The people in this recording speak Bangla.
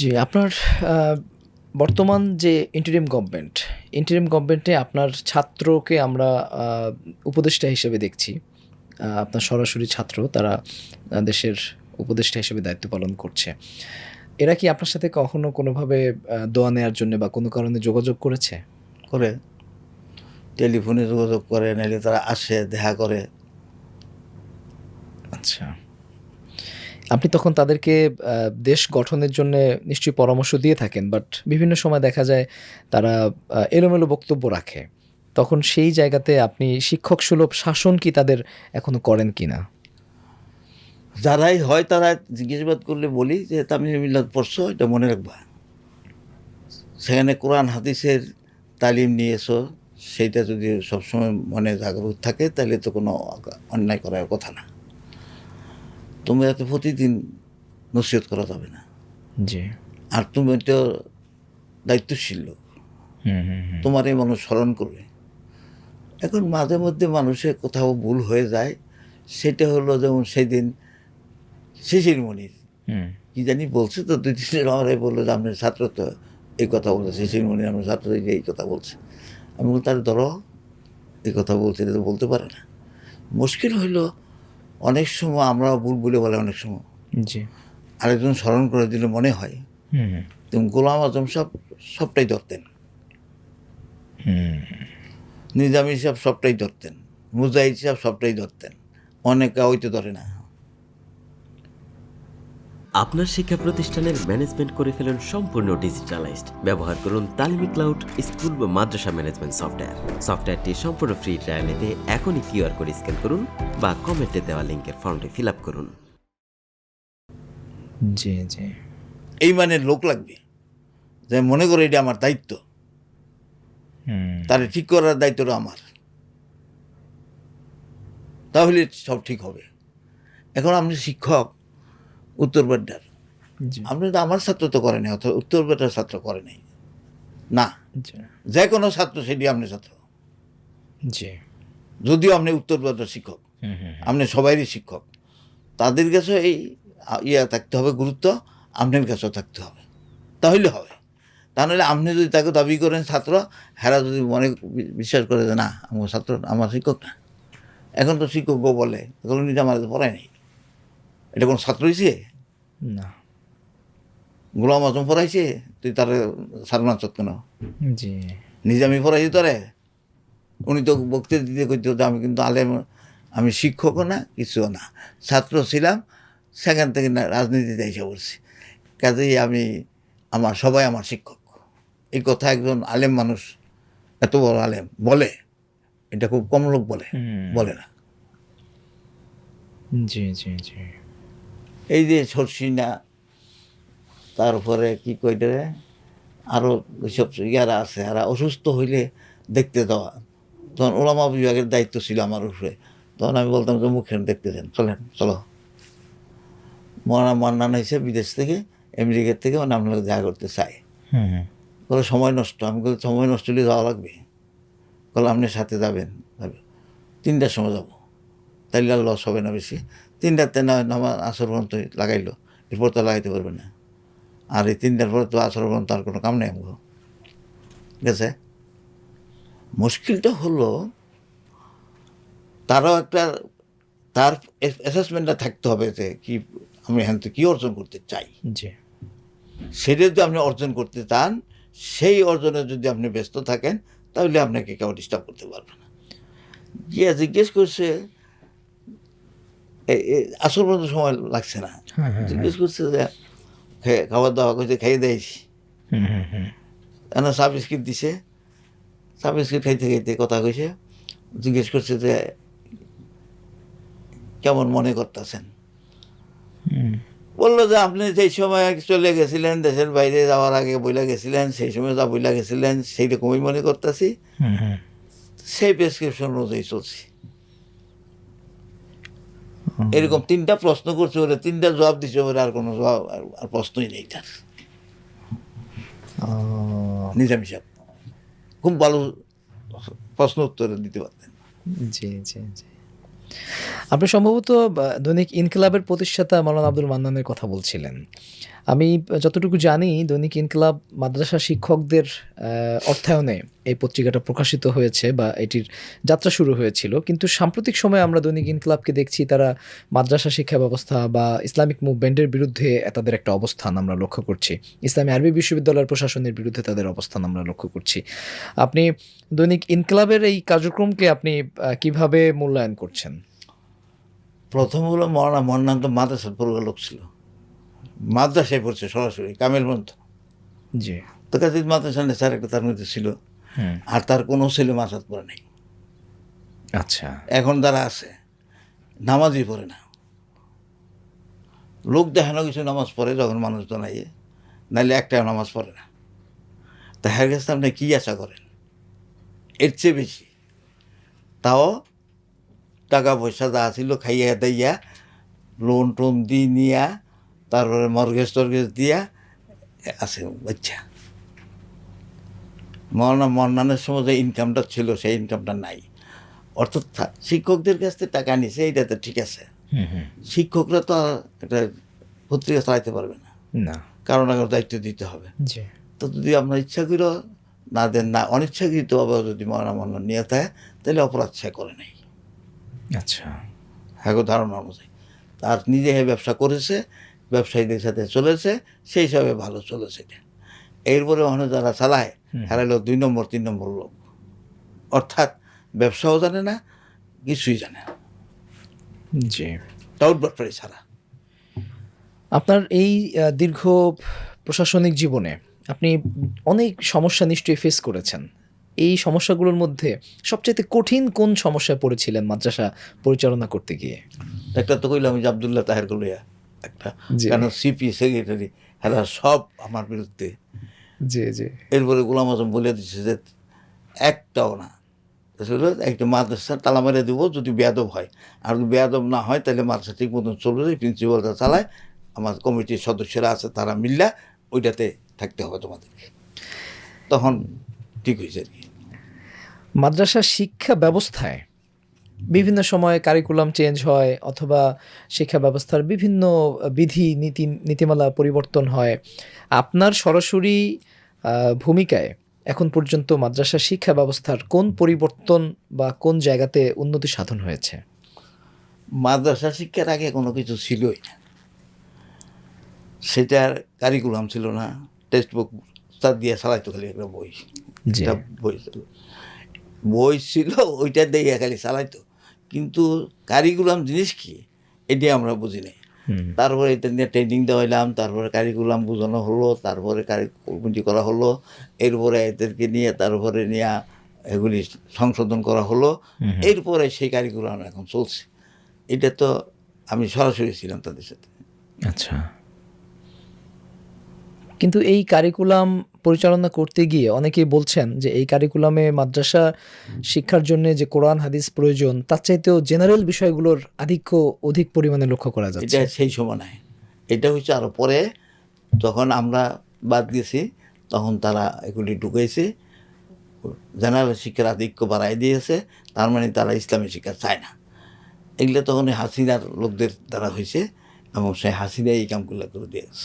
জি আপনার বর্তমান যে ইন্টারিম গভর্নমেন্ট ইন্টারিম গভর্নমেন্টে আপনার ছাত্রকে আমরা উপদেষ্টা হিসেবে দেখছি। আপনার সরাসরি ছাত্র তারা দেশের উপদেষ্টা হিসেবে দায়িত্ব পালন করছে। এরা কি আপনার সাথে কখনো কোনোভাবে দোয়া নেওয়ার জন্য বা কোনো কারণে যোগাযোগ করেছে? করে। টেলিফোনে যোগাযোগ করে নাহলে তারা আসে দেখা করে। আচ্ছা। আপনি তখন তাদেরকে দেশ গঠনের জন্য নিশ্চয়ই পরামর্শ দিয়ে থাকেন বাট বিভিন্ন সময় দেখা যায় তারা এলোমেলো বক্তব্য রাখে। তখন সেই জায়গাতে আপনি শিক্ষক সুলভ শাসন কি তাদের এখনও করেন কি না যারাই হয় তারা জিজ্ঞাসাবাদ করলে বলি যে তামিল মিল্লাত পড়ছো, এটা মনে রাখবা। সেখানে কোরআন, হাদিসের তালিম নিয়েছো, সেইটা যদি সবসময় মনে জাগরুক থাকে, তাহলে তো কোনো অন্যায় করার কথা না। তুমি এত প্রতিদিন নসিহত করা যাবে না। জি। আর তুমি তো দায়িত্বশীল লোক। তোমার এই মানুষ স্মরণ করবে। এখন মাঝে মধ্যে মানুষের কোথাও ভুল হয়ে যায় সেটা হলো যেমন সেদিন শিশির মনির। কি জানি বলছে তো দুই তিনজন আমারে বলল যে আপনার ছাত্র তো এই কথা বলছে শিশির মনির আমার ছাত্র এই কথা বলছে। আমি তার ধরো এই কথা বলছে এটা তো বলতে পারে না। মুশকিল হইল অনেক সময় আমরা ভুল বলে বলে অনেক সময়। জি। আরেকজন স্মরণ করে দিলে মনে হয় তুমি গোলাম আজম সব সবটাই ধরতেন। নিজামী সাহেব সবটাই ধরতেন মুজাহিদ সাহেব সবটাই ধরতেন অনেকে হয়তো ধরে না। আপনার শিক্ষা প্রতিষ্ঠানের ম্যানেজমেন্ট করে ফেলুন সম্পূর্ণ ডিজিটালাইজড ব্যবহার করুন তালমি ক্লাউড স্কুল বা মাদ্রাসা ম্যানেজমেন্ট সফটওয়্যার সফটওয়্যারটি সম্পূর্ণ ফ্রি ট্রায়াল নিতে এখনই কিউআর কোড স্ক্যান করুন বা কমেন্টে দেওয়া লিঙ্কের ফর্মটি ফিল আপ করুন। জি জি। এই মানের লোক লাগবে। যে মনে করে এটা আমার দায়িত্ব। হুম। তারে ঠিক করার দায়িত্বটা আমার। তাহলে সব ঠিক হবে। এখন আপনি শিক্ষক উত্তর বাড্ডার। আপনি তো আমার ছাত্র তো করেনি অথবা উত্তর বাড্ডার ছাত্র করে নাই। না। যে কোনো ছাত্র সেটি আপনি ছাত্র। জি। যদিও আপনি উত্তর বাড্ডার শিক্ষক। আপনি সবারই শিক্ষক। তাদের কাছে এই ইয়া থাকতে হবে গুরুত্ব। আপনার কাছেও থাকতে হবে। তাহলে হবে। তা নাহলে আপনি যদি তাকে দাবি করেন ছাত্র হেরা যদি মনে বিশ্বাস করে যে না আমার ছাত্র আমার শিক্ষক না। এখন তো শিক্ষকও বলে এগুলো নিজে আমার পড়ায় নাই। এটা কোনো ছাত্র হয়েছে না। গোলাম আজম পড়াইছে তুই তার সারনা চত কেন? জি। নিজে আমি পড়াইছি তোরে? উনি তো বক্তৃতা দিতে করতে যে আমি কিন্তু আলেম আমি শিক্ষকও না কিছুও না। ছাত্র ছিলাম সেখান থেকে না রাজনীতিতে এসে পড়ছি। কাজেই আমি আমার সবাই আমার শিক্ষক। এই কথা একজন আলেম মানুষ এত বড় আলেম বলে। এটা খুব কম লোক বলে বলে না। জি জি জি। এই যে সরসিনা তারপরে কি কইতে আরও সব ইয়ারা আছে আর অসুস্থ হইলে দেখতে দেওয়া। তখন ওলামা বিভাগের দায়িত্ব ছিল আমার উপরে। তখন আমি বলতাম যে মুখে দেখতে দেন চলেন চলো। মরানা মান্নান হয়েছে বিদেশ থেকে আমেরিকার থেকে মানে আপনাকে দেখা করতে চাই বলে সময় নষ্ট। আমি বলি সময় নষ্ট হলে যাওয়া লাগবে? বলে আপনি সাথে যাবেন। যাবে। তিনটার সময় যাব। তাইলে আর লস হবে না বেশি। তিনটাতে না নামাজ আসর পর্যন্ত লাগাইলো এরপর তো লাগাইতে পারবে না। আর এই তিনটার পরে তো আসর পর্যন্ত আর কোনো কাম নেই আমগো। ঠিক আছে? মুশকিলটা হলো তারও একটা তার অ্যাসেসমেন্টটা থাকতে হবে যে কি আমি হ্যাঁ কী অর্জন করতে চাই। সেটা যদি আপনি অর্জন করতে চান সেই অর্জনে যদি আপনি ব্যস্ত থাকেন তাহলে আপনাকে কেউ ডিস্টার্ব করতে পারবে না। গিয়ে জিজ্ঞেস করছে আসল পর্যন্ত সময় লাগছে না। হ্যাঁ হ্যাঁ জিজ্ঞেস করছে যে খাবার দাওয়া করছে খাইয়ে দিয়েছি। এনা চা বিস্কিট দিছে। চা বিস্কিট খাইতে খাইতে কথা কইছে। জিজ্ঞেস করছে যে কেমন মনে করতেছেন? বলল যে আপনি সেই সময় চলে গেছিলেন দেশের বাইরে যাওয়ার আগে বইলা গেছিলেন সেই সময় যা বইলা গেছিলেন সেই রকমই মনে করতেছি। সেই প্রেসক্রিপশন অনুযায়ী চলছি। এরকম তিনটা প্রশ্ন করছে ওরা তিনটা জবাব দিছে ওরা আর কোনো জবাব আর- প্রশ্নই নেই তার। নিজাম সাহেব খুব ভালো প্রশ্ন উত্তর দিতে পারতেন। জি জি জি। আপনি সম্ভবত দৈনিক ইনকিলাবের প্রতিষ্ঠাতা মাওলানা আব্দুল মান্নানের কথা বলছিলেন। আমি যতটুকু জানি দৈনিক ইনকিলাব মাদ্রাসা শিক্ষকদের অর্থায়নে এই পত্রিকাটা প্রকাশিত হয়েছে বা এটির যাত্রা শুরু হয়েছিল। কিন্তু সাম্প্রতিক সময়ে আমরা দৈনিক ইনকিলাবকে দেখছি তারা মাদ্রাসা শিক্ষা ব্যবস্থা বা ইসলামিক মুভমেন্টের বিরুদ্ধে তাদের একটা অবস্থান আমরা লক্ষ্য করছি। ইসলামী আরবি বিশ্ববিদ্যালয়ের প্রশাসনের বিরুদ্ধে তাদের অবস্থান আমরা লক্ষ্য করছি। আপনি দৈনিক ইনকিলাবের এই কার্যক্রমকে আপনি কীভাবে মূল্যায়ন করছেন? প্রথম হলো মরানা মন্নান তো মাদ্রাসার পড়ুয়া লোক ছিল। মাদ্রাসায় পড়ছে সরাসরি কামেল মন্ত জি। তো কাছে মাদ্রাসা স্যার একটা তার মধ্যে ছিল। আর তার কোনো ছেলে মাসাত পড়ে নেই। আচ্ছা। এখন তারা আছে নামাজই পড়ে না। লোক দেখানো কিছু নামাজ পড়ে যখন মানুষ জানাইয়ে নাহলে একটা নামাজ পড়ে না। তা হ্যার কাছে আপনি কী আশা করেন? এর চেয়ে বেশি। তাও টাকা পয়সা যা ছিল খাইয়া দাইয়া লোন টোন দিয়ে নিয়া তারপরে মর্গেজ টর্গেজ দিয়া আছে বাচ্চা। মরনা মন্নানের সময় যে ইনকামটা ছিল সেই ইনকামটা নাই। অর্থাৎ শিক্ষকদের কাছ থেকে টাকা নিছে এইটা তো ঠিক আছে। শিক্ষকরা তো আর একটা পত্রিকা চালাইতে পারবে না। না। কারণ আগে দায়িত্ব দিতে হবে। তো যদি আপনার ইচ্ছা করে না দেন না অনিচ্ছাকৃতভাবে যদি মরনা মন্না নিয়ে থাকে তাহলে অপরাধ সে করে নেই। আচ্ছা। হ্যাঁ ধারণা অনুযায়ী। তার নিজে ব্যবসা করেছে ব্যবসায়ীদের সাথে চলেছে সেই হিসাবে ভালো চলেছে এটা। এরপরে ওখানে যারা চালায় হারাইলো দুই নম্বর তিন নম্বর লোক। অর্থাৎ ব্যবসাও জানে না কিছুই জানে না। জি। টাউট বাটপারি ছাড়া। আপনার এই দীর্ঘ প্রশাসনিক জীবনে আপনি অনেক সমস্যা নিশ্চয়ই ফেস করেছেন। এই সমস্যাগুলোর মধ্যে সবচেয়ে কঠিন কোন সমস্যায় পড়েছিলেন মাদ্রাসা পরিচালনা করতে গিয়ে? একটা তো কইলাম যে আবদুল্লাহ তাহের কলিয়া একটা। কেন সিপি সেক্রেটারি হ্যাঁ সব আমার বিরুদ্ধে জি জি। এরপরে গোলাম আজম বলে দিচ্ছে যে একটাও না। একটা মাদ্রাসা তালা মেরে দেবো যদি বেয়াদব হয়। আর যদি বেয়াদব না হয় তাহলে মাদ্রাসা ঠিক মতন চলবে প্রিন্সিপালটা চালায় আমার কমিটির সদস্যরা আছে তারা মিল্লা ওইটাতে থাকতে হবে তোমাদেরকে। তখন ঠিক হয়েছে আর কি। মাদ্রাসা শিক্ষা ব্যবস্থায় বিভিন্ন সময়ে কারিকুলাম চেঞ্জ হয় অথবা শিক্ষা ব্যবস্থার বিভিন্ন বিধি নীতি নীতিমালা পরিবর্তন হয়। আপনার সরাসরি ভূমিকায় এখন পর্যন্ত মাদ্রাসা শিক্ষা ব্যবস্থার কোন পরিবর্তন বা কোন জায়গাতে উন্নতি সাধন হয়েছে? মাদ্রাসা শিক্ষার আগে কোনো কিছু ছিলই না। সেটার কারিকুলাম ছিল না টেক্সট বুক তার দিয়ে চালাইতো খালি একটা বই। বই ছিল। বই ছিল ওইটা দিয়ে খালি চালাইতো কিন্তু কারিকুলাম জিনিস কি? এটি আমরা বুঝি নাই। তারপরে এটা নিয়ে ট্রেনিং দেওয়াইলাম তারপরে কারিকুলাম বোঝানো হলো তারপরে কারিকুলামটি করা হলো এরপরে এদেরকে নিয়ে তারপরে নিয়ে এগুলি সংশোধন করা হলো। এরপরে সেই কারিকুলাম এখন চলছে। এটা তো আমি সরাসরি ছিলাম তাদের সাথে। আচ্ছা। কিন্তু এই কারিকুলাম পরিচালনা করতে গিয়ে অনেকেই বলছেন যে এই কারিকুলামে মাদ্রাসা শিক্ষার জন্য যে কোরআন, হাদিস প্রয়োজন, তার চাইতেও জেনারেল বিষয়গুলোর আধিক্য অধিক পরিমাণে লক্ষ্য করা যায় এটা সেই সময়। নাই এটা হচ্ছে আরও পরে যখন আমরা বাদ গেছি, তখন তারা এগুলি ঢুকেছে জেনারেল শিক্ষার আধিক্য বাড়াই দিয়েছে, তার মানে তারা ইসলামী শিক্ষা চায় না। এগুলো তখন হাসিনার লোকদের দ্বারা হয়েছে এবং সেই হাসিনা এই কামগুলো করে দিয়েছে।